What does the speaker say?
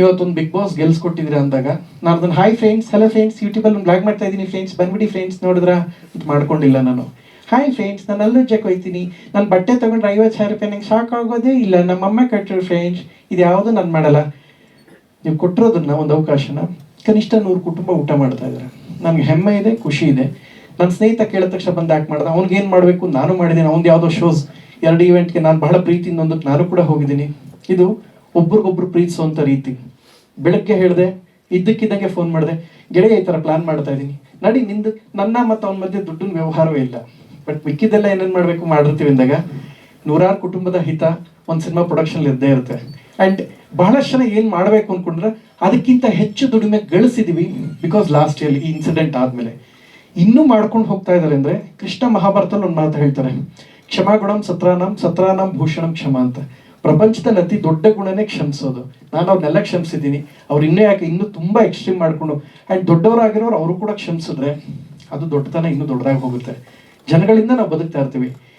ಇವತ್ತೊಂದು big boss ಗೆಲ್ಸ್ಕೊಟ್ಟಿದ್ದೀರ ಅಂದಾಗ, ನಾನು ಅದನ್ನ ಹಾಯ್ ಫ್ರೆಂಡ್ಸ್ ಹಲೋ ಫ್ರೆಂಡ್ಸ್ ಯೂಟ್ಯೂಬಲ್ಲಿ ಒಂದು ಬ್ಲಾಗ್ ಮಾಡ್ತಾ ಇದ್ದೀನಿ ಫ್ರೆಂಡ್ಸ್ ಬಂದ್ಬಿಡಿ ಫ್ರೆಂಡ್ಸ್ ನೋಡಿದ್ರ? ಅಂತ ಮಾಡ್ಕೊಂಡಿಲ್ಲ ನಾನು. ಹಾಯ್ ಫ್ರೆಂಡ್ಸ್ ನಾನು ಅಲ್ಲುಜ್ಜಕ್ಕೆ ಹೋಯ್ತೀನಿ. ನಾನು ಬಟ್ಟೆ ತಗೊಂಡ್ರೆ ಐವತ್ತು ಸಾವಿರ ರೂಪಾಯಿ ನಂಗೆ ಆಗೋದೇ ಇಲ್ಲ. ನಮ್ಮಮ್ಮ ಕಟ್ಟರು ಫ್ರೆಂಡ್ಸ್ ಇದು ಯಾವುದು ನಾನು ಮಾಡಲ್ಲ. ನೀವು ಕೊಟ್ಟಿರೋದನ್ನ ಒಂದು ಅವಕಾಶನ ಕನಿಷ್ಠ ನೂರು ಕುಟುಂಬ ಊಟ ಮಾಡ್ತಾ ಇದ್ದಾರೆ ನನಗೆ ಹೆಮ್ಮೆ ಇದೆ, ಖುಷಿ ಇದೆ. ನನ್ನ ಸ್ನೇಹಿತ ಕೇಳಿದ ತಕ್ಷಣ ಬಂದು ಆ್ಯಕ್ಟ್ ಮಾಡ್ದೆ, ಅವ್ನಿಗೆ ಏನು ಮಾಡಬೇಕು? ನಾನು ಮಾಡಿದ್ದೀನಿ ಅವ್ನು ಯಾವುದೋ ಶೋಸ್ ಎರಡು ಇವೆಂಟ್ಗೆ ನಾನು ಬಹಳ ಪ್ರೀತಿಯಿಂದ ಒಂದಕ್ಕೆ ನಾನು ಕೂಡ ಹೋಗಿದ್ದೀನಿ. ಇದು ಒಬ್ರಿಗೊಬ್ರು ಪ್ರೀತಿಸುವಂಥ ರೀತಿ. ಬೆಳಗ್ಗೆ ಹೇಳಿದೆ, ಇದ್ದಕ್ಕಿದ್ದಂಗೆ ಫೋನ್ ಮಾಡಿದೆ, ಗೆಳೆಯ ಈ ಥರ ಪ್ಲಾನ್ ಮಾಡ್ತಾ ಇದ್ದೀನಿ. ನಡಿ, ನಿಂದು, ನನ್ನ ಮತ್ತು ಅವನ ಮಧ್ಯೆ ದುಡ್ಡಿನ ವ್ಯವಹಾರವೇ ಇಲ್ಲ. ಬಟ್ ಮಿಕ್ಕಿದ್ದೆಲ್ಲ ಏನೇನು ಮಾಡಬೇಕು ಮಾಡಿರ್ತೀವಿ ಅಂದಾಗ, ನೂರಾರು ಕುಟುಂಬದ ಹಿತ ಒಂದು ಸಿನಿಮಾ ಪ್ರೊಡಕ್ಷನ್ ಇದ್ದೇ ಇರುತ್ತೆ. ಅಂಡ್ ಬಹಳಷ್ಟು ಜನ ಏನ್ ಮಾಡಬೇಕು ಅನ್ಕೊಂಡ್ರೆ, ಅದಕ್ಕಿಂತ ಹೆಚ್ಚು ದುಡಿಮೆ ಗಳಿಸಿದೀವಿ ಬಿಕಾಸ್ ಲಾಸ್ಟ್ ಇಯರ್ ಈ ಇನ್ಸಿಡೆಂಟ್ ಆದ್ಮೇಲೆ. ಇನ್ನೂ ಮಾಡ್ಕೊಂಡು ಹೋಗ್ತಾ ಇದ್ದಾರೆ ಅಂದ್ರೆ, ಕೃಷ್ಣ ಮಹಾಭಾರತದಲ್ಲಿ ಒಂದು ಮಾತು ಹೇಳ್ತಾರೆ. ಕ್ಷಮಾಗುಣಂ ಸತ್ರಾನಂ ಸತ್ರಾನಂ ಭೂಷಣಂ ಕ್ಷಮಾ ಅಂತ. ಪ್ರಪಂಚದಲ್ಲಿ ಅತಿ ದೊಡ್ಡ ಗುಣನೇ ಕ್ಷಮಿಸೋದು. ನಾನು ಅವ್ರನ್ನೆಲ್ಲ ಕ್ಷಮಿಸಿದ್ದೀನಿ. ಅವ್ರು ಇನ್ನೂ ಯಾಕೆ ಇನ್ನೂ ತುಂಬ ಎಕ್ಸ್ಟ್ರೀಮ್ ಮಾಡ್ಕೊಂಡು ಆ್ಯಂಡ್ ದೊಡ್ಡವರಾಗಿರೋರು ಅವರು ಕೂಡ ಕ್ಷಮಿಸಿದ್ರೆ ಅದು ದೊಡ್ಡತನ ಇನ್ನೂ ದೊಡ್ಡದಾಗಿ ಹೋಗುತ್ತೆ. ಜನಗಳಿಂದ ನಾವು ಬದುಕ್ತಾ ಇರ್ತೀವಿ.